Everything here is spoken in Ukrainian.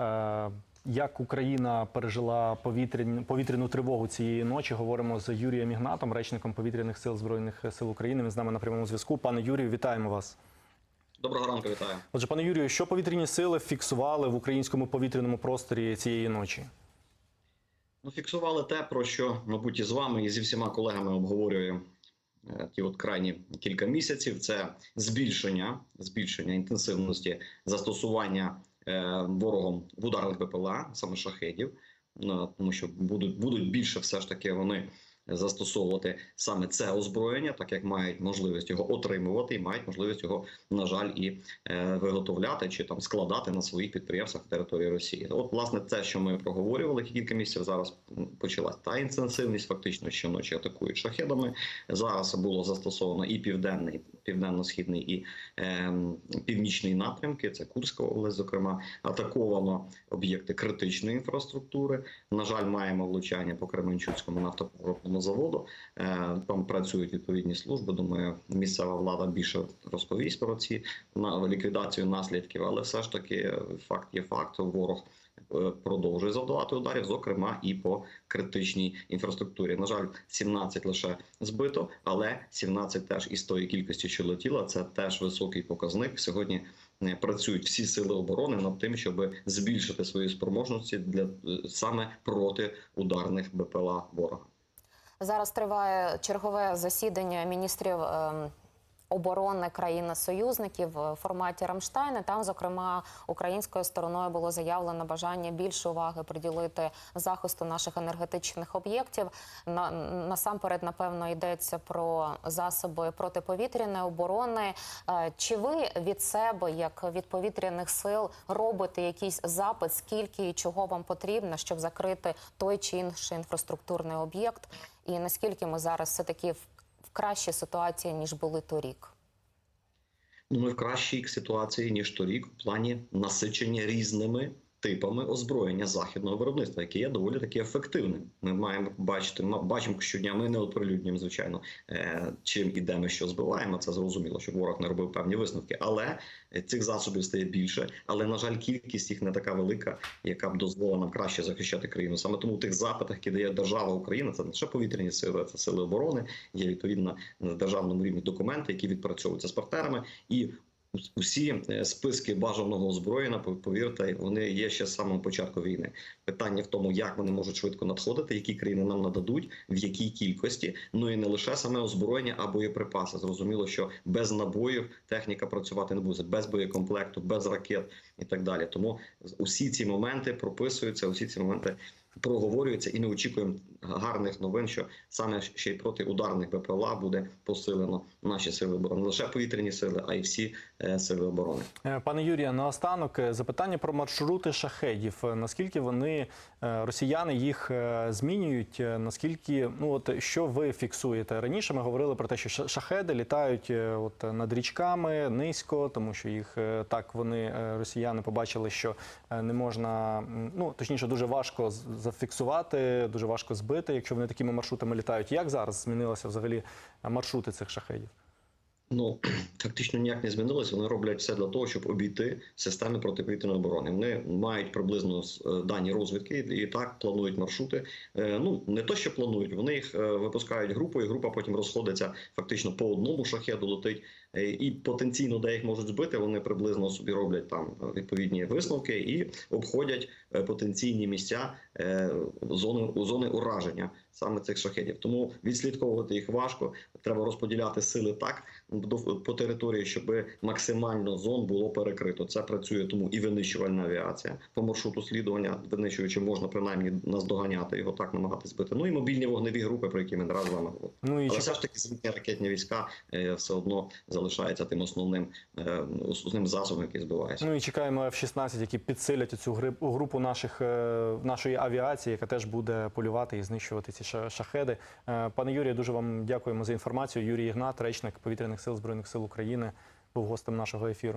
Е, Як Україна пережила повітряну, повітряну тривогу цієї ночі? Говоримо з Юрієм Ігнатом, речником повітряних сил збройних сил України. Він з нами на прямому зв'язку. Пане Юрію, вітаємо вас. Доброго ранку, вітаю. Отже, пане Юрію, що повітряні сили фіксували в українському повітряному просторі цієї ночі? Ну, фіксували те, про що, мабуть, і з вами, і зі всіма колегами обговорюємо е, ті от крайні кілька місяців. Це збільшення, збільшення інтенсивності застосування ворогом в ударних БПЛА, саме шахедів. Ну, тому що будуть, будуть більше все ж таки вони застосовувати саме це озброєння, так як мають можливість його отримувати і мають можливість його, на жаль, і е, виготовляти чи там складати на своїх підприємствах на території Росії. От, власне, це, що ми проговорювали кілька місяців, зараз почалась та інтенсивність. Фактично, щоночі атакують шахедами. Зараз було застосовано і південний, південно-східний, і е, північний напрямки. Це Курська область, зокрема, атаковано об'єкти критичної інфраструктури. На жаль, маємо влучання по Кременчуцькому нафтопроводному заводу. Е, Там працюють відповідні служби. Думаю, місцева влада більше розповість про ці на ліквідацію наслідків, але все ж таки е, факт є факт. Ворог е, продовжує завдавати ударів, зокрема і по критичній інфраструктурі. На жаль, 17 лише збито, але 17 теж із тої кількості, що летіла, це теж високий показник. Сьогодні працюють всі сили оборони над тим, щоб збільшити свої спроможності для саме проти ударних БПЛА ворога. Зараз триває чергове засідання міністрів ем, оборони країн-союзників в форматі Рамштайна. Там, зокрема, українською стороною було заявлено бажання більше уваги приділити захисту наших енергетичних об'єктів. На, насамперед, напевно, йдеться про засоби протиповітряної оборони. Е, Чи ви від себе, як від повітряних сил, робите якийсь запит, скільки і чого вам потрібно, щоб закрити той чи інший інфраструктурний об'єкт? І наскільки ми зараз все таки в, в ситуація ніж були торік? Ну, ми в кращій ситуації ніж торік, в плані насичення різними типами озброєння західного виробництва, яке є доволі таки ефективним. Ми маємо бачити, бачимо щодня. Ми не оприлюднюємо, звичайно, е, чим і де ми що збиваємо. Це зрозуміло, щоб ворог не робив певні висновки. Але е, цих засобів стає більше. Але на жаль, кількість їх не така велика, яка б дозволила нам краще захищати країну. Саме тому в тих запитах, які дає держава Україна, це не лише повітряні сили, це сили оборони. Є відповідно на державному рівні документи, які відпрацьовуються з партнерами і. Усі е, списки бажаного озброєння, повірте, вони є ще з самого початку війни. Питання в тому, як вони можуть швидко надходити, які країни нам нададуть, в якій кількості. Ну і не лише саме озброєння, а боєприпаси. Зрозуміло, що без набоїв техніка працювати не буде, без боєкомплекту, без ракет і так далі. Тому усі ці моменти прописуються, усі ці моменти проговорюються, і ми очікуємо гарних новин, що саме ще й проти ударних БПЛА буде посилено наші сили оборони, не лише повітряні сили, а й всі е, сили оборони. Е, Пане Юрія, наостанок е, запитання про маршрути шахедів. Наскільки вони росіяни їх змінюють? Наскільки ну от що ви фіксуєте раніше? Ми говорили про те, що ша- шахеди літають от над річками низько, тому що їх так вони росіяни побачили, що не можна ну точніше, дуже важко з- зафіксувати, дуже важко збити, якщо вони такими маршрутами літають. Як зараз змінилися взагалі маршрути цих шахедів? Ну фактично ніяк не змінилось. Вони роблять все для того, щоб обійти системи протиповітряної оборони. Вони мають приблизно е, дані розвідки і так планують маршрути. Е, Ну не то, що планують, вони їх е, випускають групою. Група потім розходиться фактично по одному шахеду летить, і потенційно, де їх можуть збити, вони приблизно собі роблять там відповідні висновки і обходять потенційні місця зони зони ураження саме цих шахедів. Тому відслідковувати їх важко. Треба розподіляти сили так по території, щоб максимально зон було перекрито. Це працює тому і винищувальна авіація по маршруту слідування, винищуючи, можна принаймні наздоганяти його так, намагатись збити. Ну і мобільні вогневі групи, про які ми раз з вами говорили. Ну і Але все ж таки зенітні ракетні війська е, все одно залишається тим основним е, основним засобом, який збивається. Ну і чекаємо F-16, які підсилять цю групу наших е, нашої авіації, яка теж буде полювати і знищувати ці ша- шахеди. Е, Пане Юрію, дуже вам дякуємо за інформацію. Юрій Ігнат, речник повітряних сил збройних сил України, був гостем нашого ефіру.